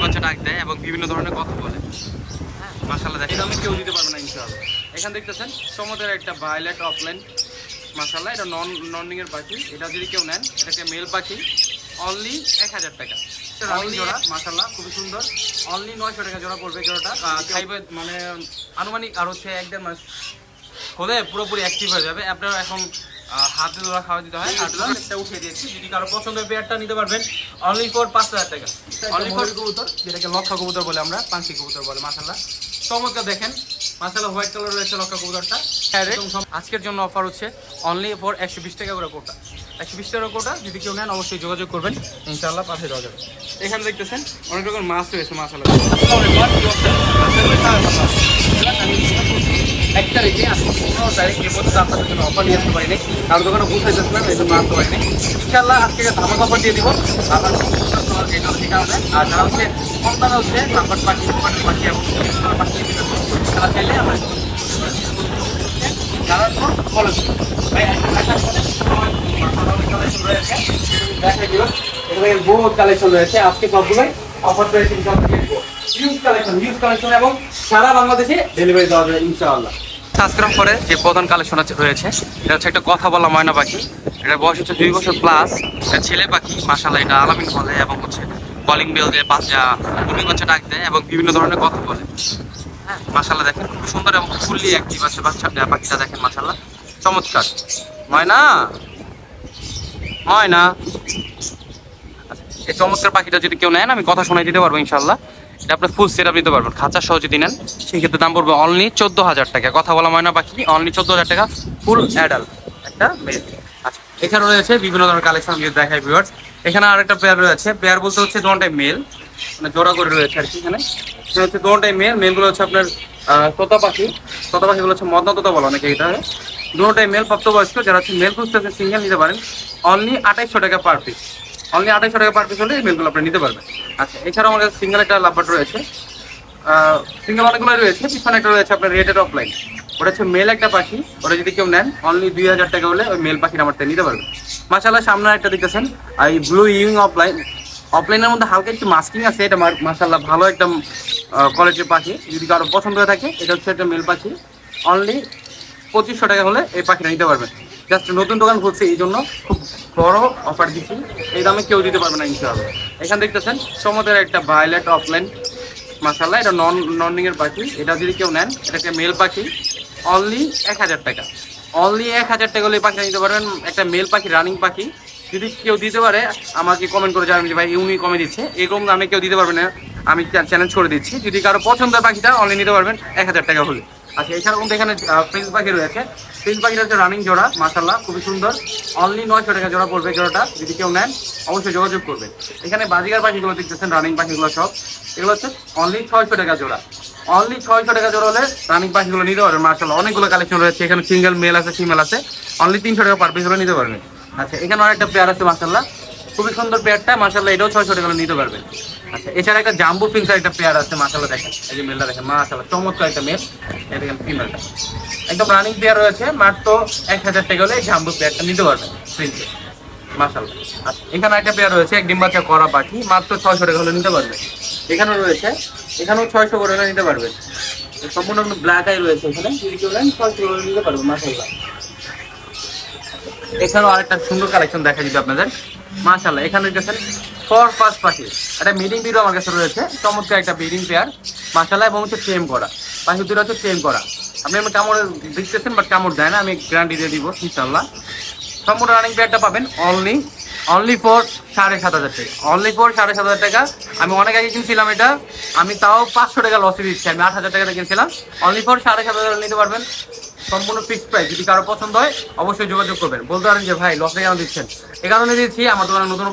বাচ্চা ডাক দেয় এবং বিভিন্ন ধরনের কথা বলে। হ্যাঁ। মাসাল্লাহ দেখেন। আমি কেউ দিতে পারবে না ইনশাআল্লাহ। এখানে দেখতেছেন সমুদ্রের একটা ভায়োলেট অফলাইন মাসাল্লাহ এটা নন নর্নিং এর পাখি। এটা যদি কেউ নেন এটাকে মেল পাখি অনলি এক হাজার টাকা। জোড়া মাসাল্লাহ খুবই সুন্দর। অনলি নয়শো টাকা জোড়া পড়বে জোড়াটা। আহ, খাইবে মানে আনুমানিক আর হচ্ছে এক দেড় মাস হলে পুরোপুরি অ্যাক্টিভ হয়ে যাবে। আপনারা এখন হাতে ধরা খাওয়া দিতে হয়। হাতে ধরা একটা উঠিয়ে দিয়েছি। যদি কারও পছন্দের পেয়ারটা নিতে পারবেন। অনলি ফর পাঁচ হাজার টাকা। অনলি ফর কবুতর যেটাকে লক্ষা কবুতর বলে আমরা পাঙ্কি কবুতর বলে মাসাল্লাহ চমৎকার দেখেন। মাসাল্লাহ হোয়াইট কালার রয়েছে লক্ষা কবুতরটা। সম- আজকের জন্য অফার হচ্ছে অনলি ফর একশো বিশ টাকা করে কোটা। একশো বিশ টাকা কোটা যদি কেউ নেন অবশ্যই যোগাযোগ করবেন। ইনশাআল্লাহ পাঠিয়ে দেওয়া যাবে। এখানে দেখতেছেন অনেক রকম মাছ রয়েছে মাসাল্লাহ এক আমি পনেরো তারিখ মধ্যে আপনাদের জন্য অফার নিয়ে আসতে পারিনি। কারণ দোকানে বুঝতে পারিনি। ইনশাল্লাহ আজকে ধামাক অফার দিয়ে দিব। আপনার আর এবং বহুত কালেকশন আজকে সবগুলোই অফার রয়েছে হিউজ কালেকশন হিউজ কালেকশন এবং সারা বাংলাদেশে ডেলিভারি দেওয়া যাবে, ইনশাআল্লাহ। সাবস্ক্রাইব করে যে প্রধান কালেকশন রয়েছে এটা হচ্ছে একটা কথা বলা ময়না পাখি। এটা বয়স হচ্ছে দুই বছর প্লাস ছেলে পাখি মাসাল্লাহ এটা আলামিন বলে এবং হচ্ছে কলিং বেল দিয়ে বাচ্চা কুড়ি বাচ্চা ডাক দেয় এবং বিভিন্ন ধরনের কথা বলে। হ্যাঁ মাসাল্লাহ দেখেন খুব সুন্দর এবং ফুললি অ্যাক্টিভ আছে বাচ্চা পাখিটা দেখেন মাসাল্লাহ চমৎকার। ময়না? ময়না? আচ্ছা, এই চমৎকার পাখিটা যদি কেউ নেন আমি কথা শোনাই দিতে পারব ইনশাল্লাহ এটা আপনি ফুল সেট নিতে পারবেন। খাঁচা সহ যদি নেন, সেক্ষেত্রে দাম পড়বে অনলি চোদ্দ হাজার টাকা। কথা বলা ময়না পাখি অনলি চোদ্দ হাজার টাকা ফুল অ্যাডাল্ট একটা আচ্ছা এখানে রয়েছে বিভিন্ন ধরনের কালেকশন যদি দেখাই ভিউয়ার্স এখানে আরেকটা পেয়ার রয়েছে। পেয়ার বলতে হচ্ছে দোনটাই মেল মানে জোড়া করে রয়েছে আর কি এখানে। এখানে হচ্ছে দোনটাই মেল মেলগুলো হচ্ছে আপনার তোতা পাখি। তোতা পাখিগুলো হচ্ছে মদনা তোতা বলা অনেকে এটা। দুটোটাই মেল প্রাপ্তবয়স্ক, যারা হচ্ছে মেল খুঁজতেছে সিঙ্গেল নিতে পারেন। অনলি আঠাইশশো টাকা পার পিস অনলি আঠাইশশো টাকা পার পিস হলে এই মেলগুলো আপনি নিতে পারবেন। আচ্ছা এছাড়াও আমাদের সিঙ্গেল একটা লাভবাট রয়েছে। সিঙ্গেল অনেকগুলো রয়েছে, পিছনে একটা রয়েছে আপনার রেটেড অফলাইন ওটা হচ্ছে মেল একটা পাখি, ওটা যদি কেউ নেন অনলি দুই হাজার টাকা হলে ওই মেল পাখির আমার নিতে পারবেন। মাসাল্লাহ সামনে একটা দেখতেছেন, এই ব্লু ইউং অফলাইন অফলাইনের মধ্যে হালকা একটু মাস্কিং আছে, এটা মাসাল্লাহ ভালো একটা কোয়ালিটির পাখি। যদি কারও পছন্দ হয়ে থাকে, এটা হচ্ছে একটা মেল পাখি। অনলি পঁচিশশো টাকা হলে এই পাখিটা নিতে পারবেন। জাস্ট নতুন দোকান খুলছে, এই জন্য খুব বড় অফার দিচ্ছি। এই দামে কেউ দিতে পারবে না, ইনশাআল্লাহ। এখানে দেখতেছেন সমুদ্রের একটা ভায়োলেট অফলাইন মাসাল্লাহ এটা নন নর্নিং এর পাখি। এটা যদি কেউ নেন, এটাকে মেল পাখি অনলি এক হাজার টাকা। অনলি এক হাজার টাকা হলে পাখিটা নিতে পারবেন। একটা মেল পাখি রানিং পাখি। যদি কেউ দিতে পারে, আমাকে কমেন্ট করে জানাবেন যে, ভাই ইউনি কমে দিচ্ছে। এরকম দামে কেউ দিতে পারবে না। আমি চ্যালেঞ্জ করে দিচ্ছি। যদি কারও পছন্দের পাখিটা অনলি নিতে পারবেন, এক হাজার টাকা হলে। আচ্ছা এছাড়াও কিন্তু এখানে প্রিন্স পাখি রয়েছে। প্রিন্স পাখিটা হচ্ছে রানিং জোড়া মাসাল্লাহ খুবই সুন্দর। অনলি নয়শো টাকা জোড়া পড়বে জোড়াটা, যদি কেউ নেন, অবশ্যই যোগাযোগ করবেন। এখানে বাজিকার পাখিগুলো দেখতেছেন রানিং পাখিগুলো সব। এগুলো হচ্ছে অনলি ছয়শো টাকা জোড়া। অনলি ছয়শো টাকা জোড়া হলে রানিং পাখিগুলো নিতে পারবেন মাসাল্লাহ অনেকগুলো কালেকশন রয়েছে, এখানে সিঙ্গেল মেল আছে ফিমেল আছে। অনলি তিনশো টাকা পার পিস হলে নিতে পারবেন। আচ্ছা এখানে অনেকটা পেয়ার আছে মাসাল্লাহ খুবই সুন্দর পেয়ারটা মাসাল্লাহ এটাও ছয়শো টাকা নিতে পারবেন। আচ্ছা এছাড়া একটা জাম্বু পিঙ্কার একটা পেয়ার আছে মাসাল্লাহ দেখেন। এই যে মেলটা দেখেন মাসাল্লাহ চমৎকার একটা মেল দেখেন ফিমেলটা একদম রানিং পেয়ার রয়েছে, মাত্র এক হাজার টাকা হলে এই জাম্বু পেয়ারটা নিতে পারবেন প্রিন্সে মাসাল্লাহ আচ্ছা এখানে একটা পেয়ার রয়েছে, এক ডিম বাচ্চা করা পাখি, মাত্র ছয়শো টাকা হলে নিতে পারবেন। এখানেও রয়েছে, এখানেও ছয়শো করে হলে নিতে পারবেন। সম্পূর্ণ ব্ল্যাক আই রয়েছে এখানে, যদি কেউ নেন, ছয়শো করে নিতে পারবেন মাসাল্লাহ এখানেও আরেকটা সুন্দর কালেকশন দেখা যাবে আপনাদের। মাশাল্লাহ এখানে দেখেন ফর ফার্স্ট পাখি একটা মিডিং বিডও আমার কাছে রয়েছে। চমৎকার একটা ব্রিডিং পেয়ার মাশাল্লাহ এবং হচ্ছে ফ্রেম করা। পাখি দুটো হচ্ছে ফ্রেম করা। আপনি আমি কামড় দেখতেছেন বাট কামড় দেয় না। আমি গ্যারান্টি দিয়ে দিব ইনশাল্লাহ সম্পূর্ণ রানিং পেয়ারটা পাবেন অনলি অনলি ফর সাড়ে সাত হাজার টাকা। অনলি ফর সাড়ে সাত হাজার টাকা। আমি অনেক আগে কিনছিলাম এটা। আমি তাও পাঁচশো টাকা লসে দিচ্ছি। আমি আট হাজার টাকা কিনছিলাম। অনলি ফর সাড়ে সাত হাজার নিতে পারবেন। সম্পূর্ণ ফিক্সড প্রাইস যদি কারও পছন্দ হয়, অবশ্যই যোগাযোগ করবেন। বলতে পারেন যে, ভাই লসে কেন দিচ্ছেন? এ কারণে দিচ্ছি আমার দোকানে নতুন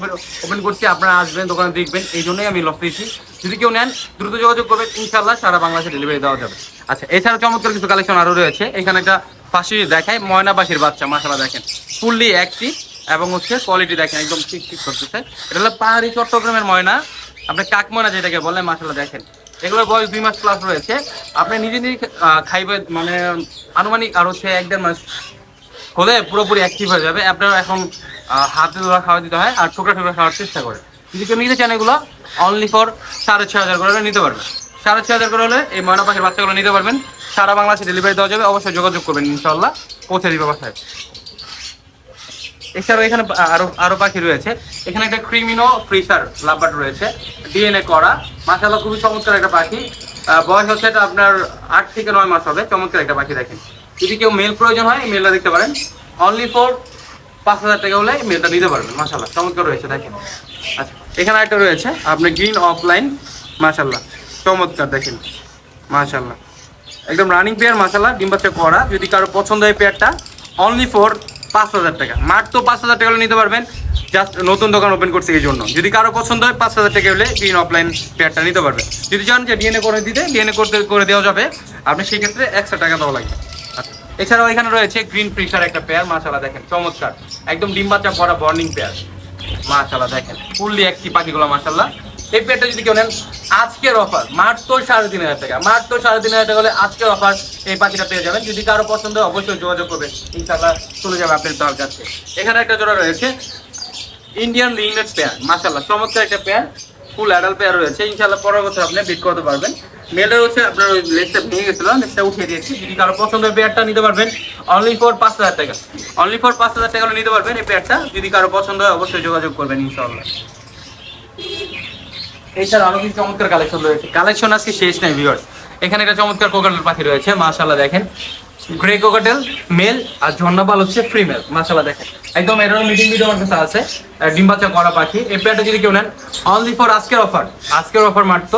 ওপেন করছি, আপনারা আসবেন, দোকানে দেখবেন, এই জন্যই আমি লস দিয়েছি। যদি কেউ নেন, দ্রুত যোগাযোগ করবেন ইনশাল্লাহ সারা বাংলাদেশে ডেলিভারি দেওয়া যাবে। আচ্ছা এছাড়া চমৎকার কিছু কালেকশন আরও রয়েছে। এখানে একটা পাশি দেখায় ময়না পাখির বাচ্চা মাসালা দেখেন। ফুললি অ্যাক্টিভ এবং হচ্ছে কোয়ালিটি দেখেন, একদম ঠিক ঠিক করতেছে। এটা হলো পাহাড়ি চট্টগ্রামের ময়না আপনি কাক ময়না যেটাকে বলে মাসালা দেখেন। এগুলোর বয়স দুই মাস প্লাস রয়েছে। আপনি নিজে নিজে খাইবে মানে আনুমানিক আর হচ্ছে এক দেড় মাস হলে পুরোপুরি অ্যাক্টিভ হয়ে যাবে। আপনারা এখন হাতে ধরা খাওয়া দিতে হয় আর ঠোকরা ঠোকরা খাওয়ার চেষ্টা করে। যদি কেউ নিতে চান এগুলো অনলি ফর সাড়ে ছয় হাজার করে নিতে পারবেন। সাড়ে ছয় হাজার করে হলে এই ময়না পাখির বাচ্চাগুলো নিতে পারবেন। সারা বাংলাদেশে ডেলিভারি দেওয়া যাবে। অবশ্যই যোগাযোগ করবেন ইনশাল্লাহ পৌঁছে দিবে বাসায়। এছাড়াও এখানে আরও আরও পাখি রয়েছে। এখানে একটা ক্রিমিনো ফ্রিসার লাভবার্ড রয়েছে, ডিএনএ করা। মাসাল্লাহ খুবই চমৎকার একটা পাখি। বয়স হচ্ছে এটা আপনার আট থেকে নয় মাস হবে, চমৎকার একটা পাখি দেখেন। যদি কেউ মেল প্রয়োজন হয় মেলটা দেখতে পারেন। অনলি ফর পাঁচ হাজার টাকা হলে মেলটা নিতে পারবেন মাসাল্লাহ চমৎকার রয়েছে, দেখেন। আচ্ছা এখানে একটা রয়েছে আপনার গ্রিন অফলাইন মাসাল্লাহ চমৎকার, দেখেন। মাশাল্লাহ একদম রানিং পেয়ার মাসাল্লাহ ডিম করা। যদি কারও পছন্দ হয় পেয়ারটা অনলি ফর পাঁচ হাজার টাকা। মাত্র পাঁচ হাজার টাকা হলে নিতে পারবেন। জাস্ট নতুন দোকান ওপেন করছে এই জন্য। যদি কারও পছন্দ হয় পাঁচ হাজার টাকা হলে গ্রিন অফলাইন পেয়ারটা নিতে পারবেন। যদি চান যে ডিএনএ করে দিতে ডিএনএ করতে করে দেওয়া যাবে। আপনি সেই ক্ষেত্রে একশো টাকা দেওয়া লাগবে। আচ্ছা, এছাড়াও এখানে রয়েছে গ্রিন ফ্রিশার একটা পেয়ার মাশাল্লাহ দেখেন চমৎকার। একদম ডিম করা বর্নিং পেয়ার মাশাল্লাহ দেখেন ফুললি একটি পাখিগুলো মাশাল্লাহ এই পেয়ারটা যদি কেউ নেন, আজকের অফার মাত্র সাড়ে তিন হাজার টাকা। মাত্র সাড়ে তিন হাজার টাকা হলে আজকের অফার এই পাখিটা পেয়ে যাবেন। যদি কারও পছন্দ হয়, অবশ্যই যোগাযোগ করবেন। ইনশাল্লাহ চলে যাবে আপনার দল কাছে এখানে একটা জোড়া রয়েছে। ইন্ডিয়ান লিংনেট পেয়ার মাশাল্লাহ চমৎকার একটা পেয়ার ফুল অ্যাডাল পেয়ার রয়েছে। ইনশাল্লাহ পরের বছর আপনি বিট করতে পারবেন। মেলটা হচ্ছে আপনার ওই লেসটা ভেঙে গেছিল লেসটা উঠিয়ে দিয়েছি। যদি কারও পছন্দের পেয়ারটা নিতে পারবেন। অনলি ফর পাঁচ হাজার টাকা। অনলি ফর পাঁচ হাজার টাকা নিতে পারবেন এই পেয়ারটা যদি কারও পছন্দ হয়, অবশ্যই যোগাযোগ করবেন ইনশাল্লাহ এছাড়া আরও কিছু চমৎকার কালেকশন রয়েছে। কালেকশন আজকে শেষ নাই ভিউয়ার্স এখানে একটা চমৎকার কোকাটেল পাখি রয়েছে, মাশাআল্লাহ দেখেন। গ্রে কোকাটেল মেল আর ঝর্ণাপাল হচ্ছে ফিমেল মাশাআল্লাহ দেখেন। একদম এরকম মিটিং ভিডিও আমার কাছে আছে ডিম বাচ্চা করা পাখি। এই পেয়ারটা যদি কেউ নেন অনলি ফর আজকের অফার আজকের অফার মাত্র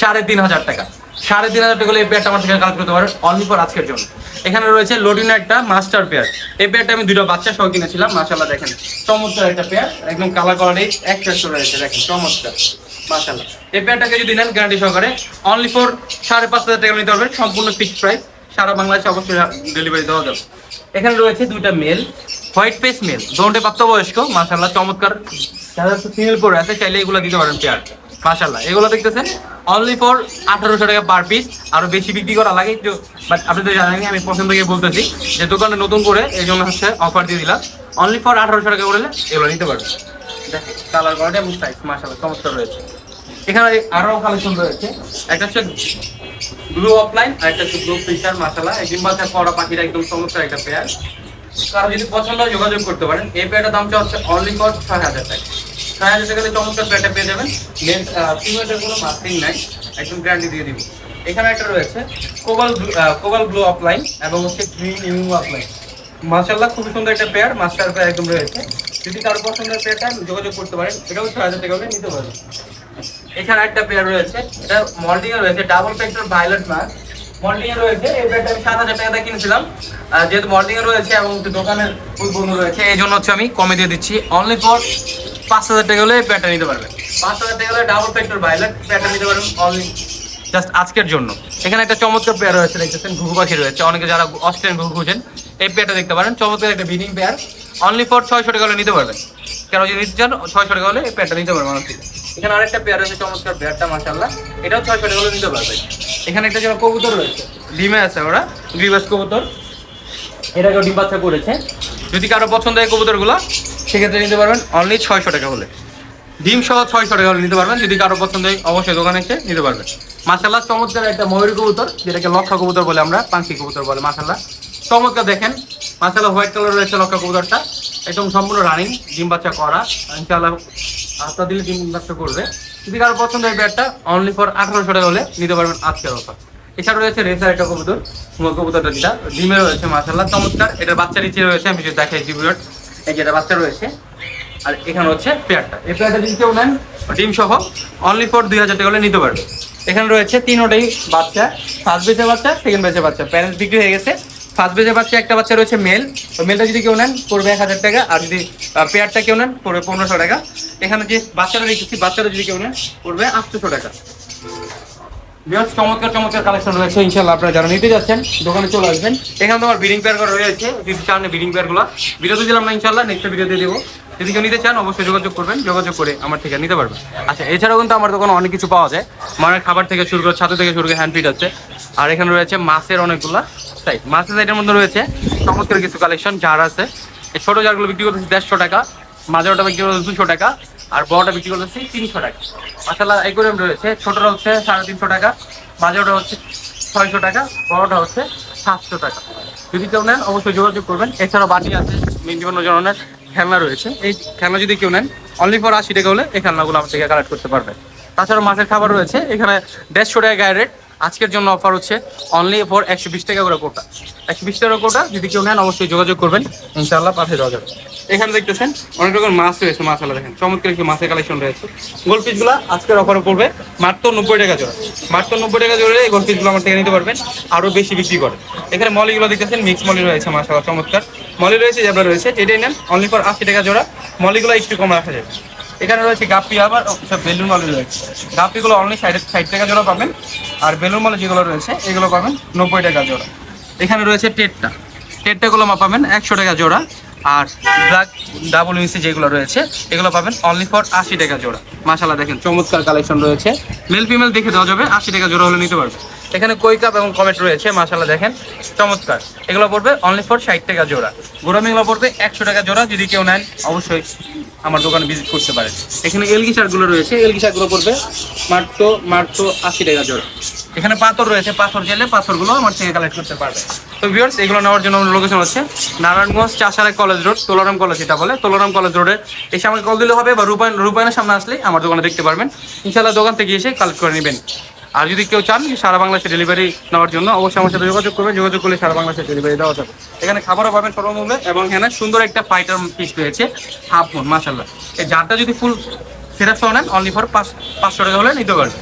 সাড়ে তিন হাজার টাকা। সাড়ে তিন হাজার টাকা এই পেয়ারটা আমার থেকে কালেক্ট করতে পারেন অনলি ফর আজকের জন্য। এখানে রয়েছে লোডিনো একটা মাস্টার পেয়ার এই পেয়ারটা আমি দুটো বাচ্চা সহ কিনেছিলাম, মাশাআল্লাহ দেখেন। চমৎকার একটা পেয়ার একদম কালার কালারে এক রয়েছে দেখেন, চমৎকার। মাশাআল্লাহ। এই প্যান্টটাকে যদি নেন গ্যারান্টি সহকারে। অনলি ফর সাড়ে পাঁচ হাজার টাকা নিতে পারবেন। সম্পূর্ণ ফিক্সড প্রাইস সারা বাংলাদেশে অবশ্যই ডেলিভারি দেওয়া যাবে। এখানে রয়েছে দুইটা মেল হোয়াইট পেস মেল দোনটে প্রাপ্তবয়স্ক, মাশাআল্লাহ, চমৎকার। যারা পরে আছে, চাইলে এগুলো দিতে পারেন পেয়ার মাশাআল্লাহ, এগুলো দেখতেছেন? অনলি ফর আঠারোশো টাকা পার পিস আরও বেশি বিক্রি করা লাগে, একটু বাট আপনি তো জানেন আমি পছন্দ করে বলতেছি। যে দোকানে নতুন করে এই জন্য হচ্ছে অফার দিয়ে দিলাম। অনলি ফর আঠারোশো টাকা করলে এগুলো নিতে পারবেন। দেখেন কালার করাটা এবং সাইজ মাশাআল্লাহ, চমৎকার রয়েছে। এখানে আরও কালেকশন রয়েছে। একটা হচ্ছে ব্লু অফলাইন আর একটা হচ্ছে ব্লু ফিশার মাসালা এই ডিম্বাতে পড়া পাখির একদম চমৎকার একটা পেয়ার কারও যদি পছন্দ হয় যোগাযোগ করতে পারেন। এই পেয়ারটার দামটা হচ্ছে অনলি ফর ছয় হাজার টাকা। ছয় হাজার টাকা চমৎকার পেয়ারটা পেয়ে যাবেন। মেন ফিমেলের কোনো মার্কিং নাই। একদম গ্যারান্টি দিয়ে দিব। এখানে একটা রয়েছে কোবাল কোবাল ব্লু অফলাইন এবং হচ্ছে গ্রিন ইউ অফলাইন মাশাল্লাহ খুবই সুন্দর একটা পেয়ার মাস্টার পেয়ার একদম রয়েছে। যদি কারও পছন্দের পেয়ারটা যোগাযোগ করতে পারেন। এটাও ছয় হাজার টাকা হলে নিতে পারেন এখানে একটা পেয়ার রয়েছে, এটা মল্টিং এ রয়েছে ডাবল ফ্যাক্টর ভায়োলেট মাছ মল্টিং এ রয়েছে, এই পেয়ারটা আমি সাত হাজার টাকা কিনেছিলাম। যেহেতু মল্টিং এ রয়েছে এবং দোকানের বন্ধু রয়েছে, এই জন্য হচ্ছে আমি কমে দিয়ে দিচ্ছি। অনলি ফর পাঁচ হাজার টাকা হলে এই পেয়ারটা নিতে পারবেন। পাঁচ হাজার টাকা হলে ডাবল ফ্যাক্টর ভায়োলেট পেয়ারটা নিতে পারবেন অনলি জাস্ট আজকের জন্য। এখানে একটা চমৎকার পেয়ার রয়েছে, দেখতেছেন, ঘুঘু পাখি রয়েছে। অনেকে যারা অস্ট্রেলিয়ান ঘুঘু খুঁজেন, এই পেয়ারটা দেখতে পারেন। চমৎকার একটা বিডিং পেয়ার অনলি ফর ছয়শো টাকা হলে নিতে পারবেন কেন যদি নিতে চান ছয়শো টাকা হলে এই পেয়ারটা নিতে পারবেন মানুষ এখানে আরেকটা পেয়ার আছে, চমৎকার পেয়ারটা মাশাল্লাহ এটাও ছয়শো টাকা হলে নিতে পারবেন এখানে একটা যেমন কবুতর রয়েছে, ডিমে আছে ওরা, গ্রিবাস কবুতর। এটাকেও ডিম বাচ্চা করেছে। যদি কারও পছন্দ হয় কবুতরগুলো, সেক্ষেত্রে নিতে পারবেন অনলি ছয়শো টাকা হলে। ডিম সহ ছয়শো টাকা হলে নিতে পারবেন। যদি কারও পছন্দ হয়, অবশ্যই দোকানে এসে নিতে পারবেন। মাসাল্লাহ চমৎকার একটা ময়ূর কবুতর, যেটাকে লক্ষা কবুতর বলে আমরা পাঙ্কি কবুতর বলে মাসাল্লাহ চমৎকার দেখেন মাসাল্লাহ হোয়াইট কালার রয়েছে লক্ষা কবুতরটা। একদম সম্পূর্ণ রানিং, ডিম বাচ্চা করা। ইনশাআল্লাহ আস্তা দিলে ডিম বাচ্চা করবে। যদি কারও পছন্দ হয় ব্যাটটা অনলি ফর আঠারোশো টাকা হলে নিতে পারবেন আজকের অফার এছাড়া রয়েছে রেসার একটা কবুতর সুমল কবুতরটা যেটা। ডিমে রয়েছে মাসাল্লাহ চমৎকার। এটা বাচ্চা নিচে রয়েছে, আমি যদি দেখাই জিবিয়ট এই যেটা বাচ্চা রয়েছে। আর এখানে হচ্ছে পেয়ারটা। এই পেয়ারটা যদি কেউ নেন ডিম সহ অনলি ফর দুই হাজার টাকা হলে নিতে পারবে এখানে রয়েছে তিনোটাই বাচ্চা ফার্স্ট বেচে বাচ্চা সেকেন্ড বেচে বাচ্চা। প্যারেন্টস বিক্রি হয়ে গেছে। ফার্স্ট বেচে বাচ্চা একটা বাচ্চা রয়েছে মেল তো মেলটা যদি কেউ নেন, পড়বে এক হাজার টাকা। আর যদি পেয়ারটা কেউ নেন, পড়বে পনেরোশো টাকা। এখানে যে বাচ্চাটা রেখেছি বাচ্চাটা যদি কেউ নেন, পড়বে আটশোশো টাকা। বিরাট চমৎকার চমৎকার কালেকশন রয়েছে ইনশাল্লাহ আপনারা যারা নিতে যাচ্ছেন, দোকানে চলে আসবেন। এখানে তোমার বিডিং পেয়ার করা রয়েছে, যদি চান বিডিং পেয়ারগুলো। ভিডিওতে দিলাম না ইনশাল্লাহ নেক্সট ভিডিওতে দেবো। যদি কেউ নিতে চান, অবশ্যই যোগাযোগ করবেন, যোগাযোগ করে আমার থেকে নিতে পারবেন। আচ্ছা এছাড়াও কিন্তু আমার দোকানে অনেক কিছু পাওয়া যায়। মানে খাবার থেকে শুরু করে ছাতু থেকে শুরু করে হ্যান্ড ফিট আছে। আর এখানে রয়েছে মাছের অনেকগুলা সাইড মাছের সাইডের মধ্যে রয়েছে চমৎকার কিছু কালেকশন জার আছে। এই ছোটো জারগুলো বিক্রি করতেছি দেড়শো টাকা মাঝের ওটা বিক্রি করতেছি দুশো টাকা, আর বড়টা বিক্রি করতেছি তিনশো টাকা। মাসাল্লাহ একুরিয়াম রয়েছে, ছোটটা হচ্ছে সাড়ে তিনশো টাকা, মাঝারটা হচ্ছে ছয়শো টাকা, বড়টা হচ্ছে সাতশো টাকা। যদি কেউ নেন, অবশ্যই যোগাযোগ করবেন। এছাড়াও বাটি আছে বিভিন্ন ধরনের খেলনা রয়েছে। এই খেলনা যদি কেউ নেন অনলি ফর আশি টাকা হলে এই খেলনাগুলো আমার থেকে কালেক্ট করতে পারবেন। তাছাড়া মাছের খাবার রয়েছে, এখানে দেড়শো টাকা গায়ে রেট আজকের জন্য অফার হচ্ছে অনলি ফর একশো বিশ টাকা করে কোটা একশো বিশ টাকা কোটা যদি কেউ নেন অবশ্যই যোগাযোগ করবেন ইনশাল্লাহ পাঠিয়ে দেওয়া যাবে। এখানে দেখতেছেন অনেক রকম মাছ রয়েছে মাছালা দেখেন, চমৎকার একটি মাছের কালেকশন রয়েছে। গোল পিসগুলো আজকের অফারে পড়বে মাত্র নব্বই টাকা জোড়া। মাত্র নব্বই টাকা জোড়া এই গোল পিসগুলো আমার থেকে নিতে পারবেন আরও বেশি বিক্রি করে। এখানে মলিগুলো দেখতেছেন মিক্স মলি রয়েছে মাসালা চমৎকার। মলি রয়েছে, যেগুলো রয়েছে এটাই নেন অনলি ফর আশি টাকা জোড়া। মলিগুলো একটু কম রাখা যাবে। এখানে রয়েছে গাপ্পি আবার বেলুন মালি রয়েছে। গাপ্পিগুলো অনলি ষাট ষাট টাকা জোড়া পাবেন, আর বেলুন মালি যেগুলো রয়েছে, এগুলো পাবেন নব্বই টাকা জোড়া। এখানে রয়েছে টেটটা। টেটটাগুলো পাবেন একশো টাকা জোড়া, আর ব্ল্যাক ডাবল ইউসি যেগুলো রয়েছে, এগুলো পাবেন অনলি ফর আশি টাকা জোড়া। মাশাল্লাহ দেখেন, চমৎকার কালেকশন রয়েছে। মেল ফিমেল দেখে দেওয়া যাবে, আশি টাকা জোড়া হলে নিতে পারবে। এখানে কই কাপ এবং কমেট রয়েছে মাশাল্লাহ দেখেন। চমৎকার। এগুলো পড়বে অনলি ফর ষাট টাকা জোড়া। গোড়ামিগুলো পড়বে একশো টাকা জোড়া, যদি কেউ নেন, অবশ্যই আমার দোকানে ভিজিট করতে পারেন। এখানে এলগি শার্টগুলো রয়েছে, এলগি শার্টগুলো পড়বে মাত্র মাত্র আশি টাকা জোড়া। এখানে পাথর রয়েছে, পাথর গেলে পাথরগুলো আমার থেকে কালেক্ট করতে পারবে। তো ভিউয়ার্স এগুলো নেওয়ার জন্য আমার লোকেশন হচ্ছে Narayanganj Chashara college road Tolaram college এটা বলে। তোলারাম কলেজ রোডে এসে আমাকে কল দিলে হবে বা রূপায়ণ, রূপায়ণের সামনে আসলে আমার দোকানে দেখতে পারবেন। ইনশাল্লাহ দোকান থেকে এসে কালেক্ট করে নেবেন। আর যদি কেউ চান সারা বাংলাদেশে ডেলিভারি নেওয়ার জন্য, অবশ্যই আমার সাথে যোগাযোগ করবেন। যোগাযোগ করলে সারা বাংলাদেশে ডেলিভারি দেওয়া যাবে। এখানে খাবারও পাবেন সর্বমূল্যে এবং এখানে সুন্দর একটা ফাইটার পিস রয়েছে হাফ ফোন মাসাল্লাহ এই জারটা যদি ফুল সেটা সহ নেন অনলি ফর পাঁচ পাঁচশো টাকা হলে নিতে পারবেন।